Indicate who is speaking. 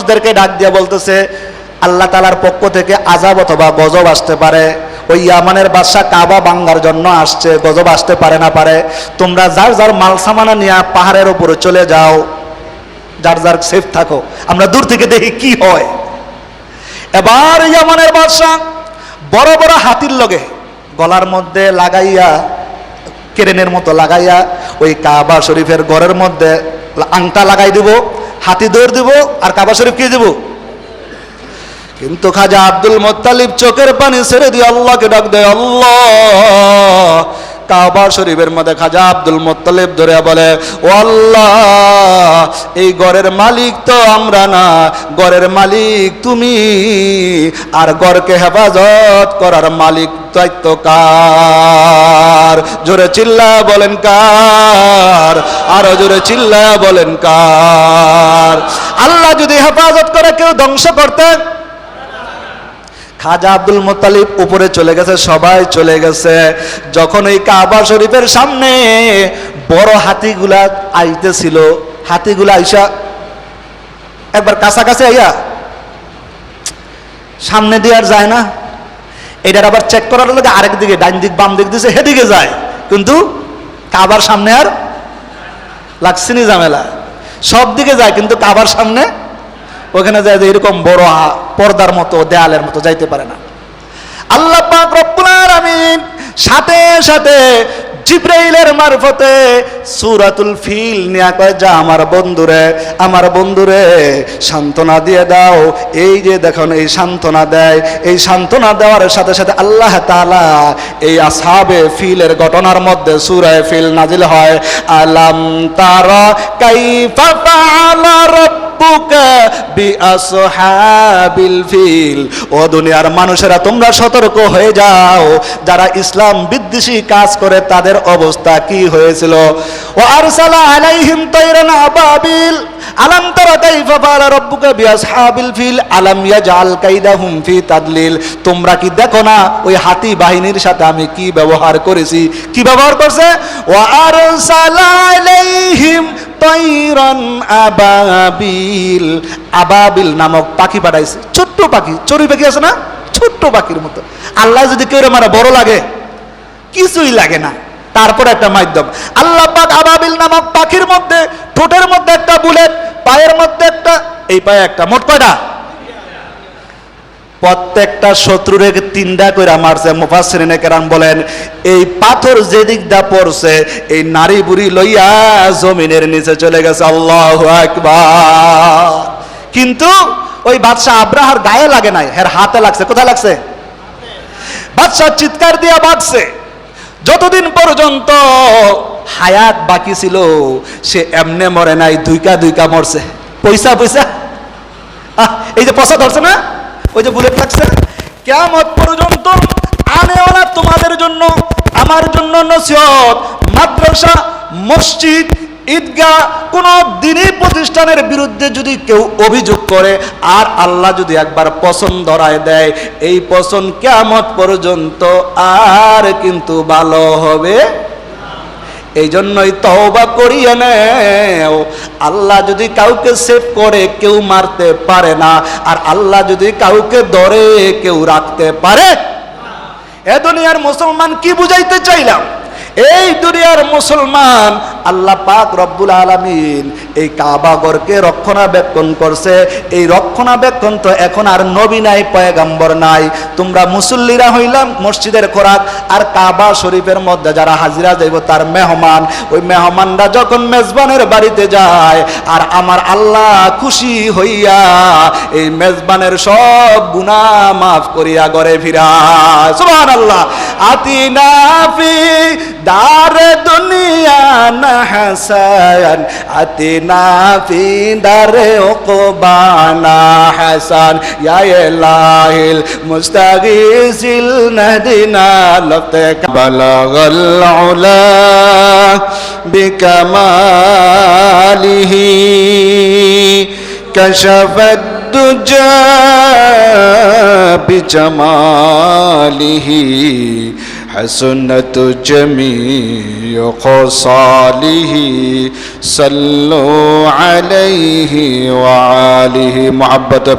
Speaker 1: মানুষদেরকে ডাক দিয়ে বলতেছে, আল্লাহ তালার পক্ষ থেকে আজাব অথবা গজব আসতে পারে। ওই ইয়ামানের বাদশা কাবা বাঙ্গার জন্য আসছে, গজব আসতে পারে না পারে। তোমরা যার যার মাল সামানা নিয়ে পাহাড়ের উপরে চলে যাও, যার যার সেফ থাকো, আমরা দূর থেকে দেখি কি হয়। এবার ইয়ামানের বাদশা বড় বড় হাতির লগে গলার মধ্যে লাগাইয়া, কেরেনের মতো লাগাইয়া ওই কাবা শরীফের ঘরের মধ্যে আংটা লাগাই দিব। হাতি দৌড় দিব আর কাবা শরীফ কি দিব? কিন্তু খাজা আব্দুল মোত্তালিব চোখের পানি ছেড়ে দিয়ে আল্লাহকে ডাক দেয়, আল্লাহ কাবা শরীফের মধ্যে খাজা আব্দুল মোত্তালিব ধরে বলে, ও আল্লাহ, এই ঘরের মালিক তো আমরা না। ঘরের মালিক তুমি। আর গড়কে হেফাজত করার মালিক দায়িত্ব কার? জোরে চিল্লা বলেন কার? আরও জোরে চিল্লা বলেন কার? আল্লাহ যদি হেফাজত করে কেউ ধ্বংস করতেন খাজা আব্দুল মোতালিব উপরে চলে গেছে, সবাই চলে গেছে। যখন এই কাবা শরীফের সামনে বড় হাতিগুলা আইতেছিল, হাতিগুলা আইসা একবার কাছাকাছি আইয়া, সামনে দিয়ে আর যায় না। এটার আবার চেক করার লোক আরেক দিকে ডাইন দিক, বাম দিক দিছে, সেদিকে যায়। কিন্তু কাবার সামনে আর লাগছিনি ঝামেলা। সব দিকে যায়, কিন্তু কাবার সামনে ওখানে যায় যে এরকম বড় পর্দার মতো, দেয়ালের মতো যাইতে পারে না। আল্লাহ পাক সাথে সাথে জিব্রাইলের মারফতে সূরাতুল ফিল নিয়া কয়, যা আমার বন্ধুরে আমার বন্ধুরে, সান্ত্বনা দিয়ে দাও। এই যে দেখুন, এই সান্ত্বনা দেয়, এই সান্ত্বনা দেওয়ার সাথে সাথে আল্লাহ তাআলা এই আসহাবে ফিলের ঘটনার মধ্যে সূরায়ে ফিল নাজিল হয়। আলাম তারা কাইফা দুনিয়ার মানুষেরা, তোমরা সতর্ক হয়ে যাও। যারা ইসলাম বিদ্বেষী কাজ করে, তাদের অবস্থা কি হয়েছিল? ও তোমরা কি দেখো না, ওই হাতি বাহিনীর সাথে আমি কি ব্যবহার করেছি? কি ব্যবহার করছে? আলাইহিম তৈরন আবাবিল আবাবিল নামক পাখি পাঠাইছে। ছোট্ট পাখি, চড়ুই পাখি আছে না? ছোট্ট পাখির মতো। আল্লাহ যদি কেউ মারা, বড় লাগে? কিছুই লাগে না। তারপর একটা মাধ্যম। আল্লাহ পাক আবাবিল নামক পাখির মধ্যে, ঠোঁটের মধ্যে একটা বুলেট, পায়ের মধ্যে একটা, এই পায়ে একটা, মোট কয়টা? প্রত্যেকটা শত্রুরে তিনটা করে মারছে। মুফাসরিনে কেরাম বলেন, এই পাথর যেদিক দা পড়ছে, এই নারী বুড়ি লইয়া জমিনের নিচে চলে গেছে। আল্লাহ আকবার। কিন্তু ওই বাদশাহ আব্রাহার গায়ে লাগে নাই, হের হাতে লাগছে। কোথায় লাগছে? বাদশাহ চিৎকার দিয়া বাঁচছে যতদিন পর্যন্ত হায়াত বাকি ছিল, সে এমনে মরে নাই দুইকা দুইকা মরছে। পয়সা পয়সা? এই যে পয়সা ধরছে না? ওই যে বুলেট লাগছে কেমন পর্যন্ত আনেওয়ালা তোমাদের জন্য, আমার জন্য নসিহত। মাদ্রাসা, মসজিদ, ঈদগাহ, কোন দিনই প্রতিষ্ঠানের বিরুদ্ধে যদি কেউ অভিযোগ করে, আর আল্লাহ যদি একবার পছন্দ ধরায় দেয়, এই পছন্দ কেমত পর্যন্ত আর কিন্তু ভালো হবে এই জন্যই তহবা করিয়ে নেও। আল্লাহ যদি কাউকে সেভ করে, কেউ মারতে পারে না। আর আল্লাহ যদি কাউকে ধরে, কেউ রাখতে পারে এ দুনিয়ার মুসলমান কি বুঝাইতে চাইলাম? এই দুনিয়ার মুসলমান আল্লাহ পাক রব্বুল আলামিন এই কাবাগরকে রক্ষণাবেক্ষণ করছে। এই রক্ষণাবেক্ষণ তো এখন আর নবী নাই, পয়গাম্বর নাই। তোমরা মুসল্লিরা হইলাম মসজিদের খোরাক, আর কাবা শরীফের মধ্যে যারা হাজিরা যাইব তার মেহমান। ওই মেহমানরা যখন মেজবানের বাড়িতে যায়, আর আমার আল্লাহ খুশি হইয়া এই মেজবানের সব গুনাহ মাফ করিয়া গড়ে ফিরা সুবহানাল্লাহ। আতিনা ফি দার দুনিয়া না হাসান আতিনা ফি দারে উকবানা হাসান ইয়া ইলাহিল মুস্তাগিসিল নাদিনা লফতে বালাগাল উলা বিকামালিহি كشف الدجى بجماله
Speaker 2: حسنت جميع خصاله صلوا عليه وعليه محبت